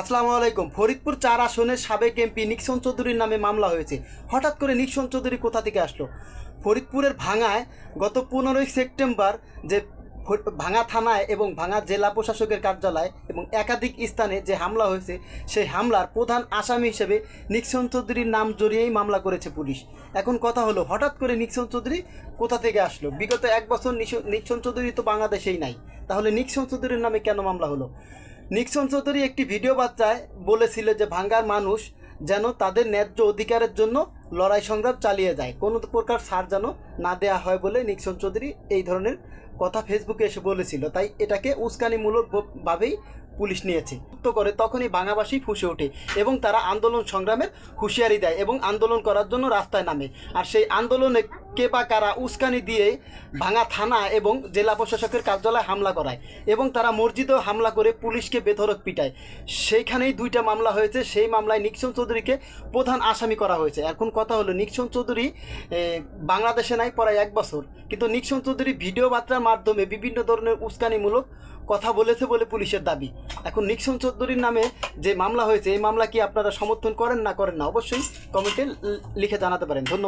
আসসালামু আলাইকুম। ফরিদপুর চার আসনের সাবেক এমপি নিক্সন চৌধুরীর নামে মামলা হয়েছে। হঠাৎ করে নিক্সন চৌধুরী কোথা থেকে আসলো? ফরিদপুরের ভাঙায় গত পনেরোই সেপ্টেম্বর যে ভাঙা থানায় এবং ভাঙা জেলা প্রশাসকের কার্যালয় এবং একাধিক স্থানে যে হামলা হয়েছে, সেই হামলার প্রধান আসামি হিসেবে নিক্সন চৌধুরীর নাম জড়িয়েই মামলা করেছে পুলিশ। এখন কথা হলো, হঠাৎ করে নিক্সন চৌধুরী কোথা থেকে আসলো? বিগত এক বছর নিক্সন চৌধুরী তো বাংলাদেশেই নাই। তাহলে নিক্সন চৌধুরীর নামে কেন মামলা হলো? নিক্সন চৌধুরী একটি ভিডিও বার্তায় বলেছিল যে ভাঙ্গার মানুষ যেন তাদের ন্যায্য অধিকারের জন্য লড়াই সংগ্রাম চালিয়ে যায়। কোনো প্রকার সার যেন না দেয়া হয় বলে নিক্সন চৌধুরী এই ধরনের কথা ফেসবুকে এসে বলেছিল। তাই এটাকে উস্কানিমূলকভাবেই ভাবেই পুলিশ নিয়েছে। মুক্ত করে তখনই বাংলাবাসী ফুসে ওঠে এবং তারা আন্দোলন সংগ্রামের হুঁশিয়ারি দেয় এবং আন্দোলন করার জন্য রাস্তায় নামে। আর সেই আন্দোলনে কে বা কারা উস্কানি দিয়ে ভাঙা থানা এবং জেলা প্রশাসকের কার্যালয়ে হামলা করায় এবং তারা মসজিদেও হামলা করে পুলিশকে বেধরক পিটায়। সেইখানেই দুইটা মামলা হয়েছে। সেই মামলায় নিক্সন চৌধুরীকে প্রধান আসামি করা হয়েছে। এখন কথা হলো, নিক্সন চৌধুরী বাংলাদেশে নাই, প্রায় এক বছর। কিন্তু নিক্সন চৌধুরী ভিডিও বার্তার মাধ্যমে বিভিন্ন ধরনের উস্কানিমূলক কথা বলেছে বলে পুলিশের দাবি। এখন নিক্সন চৌধুরীর নামে যে মামলা হয়েছে, এই মামলা কি আপনারা সমর্থন করেন না করেন না, অবশ্যই কমেন্টে লিখে জানাতে পারেন। ধন্যবাদ।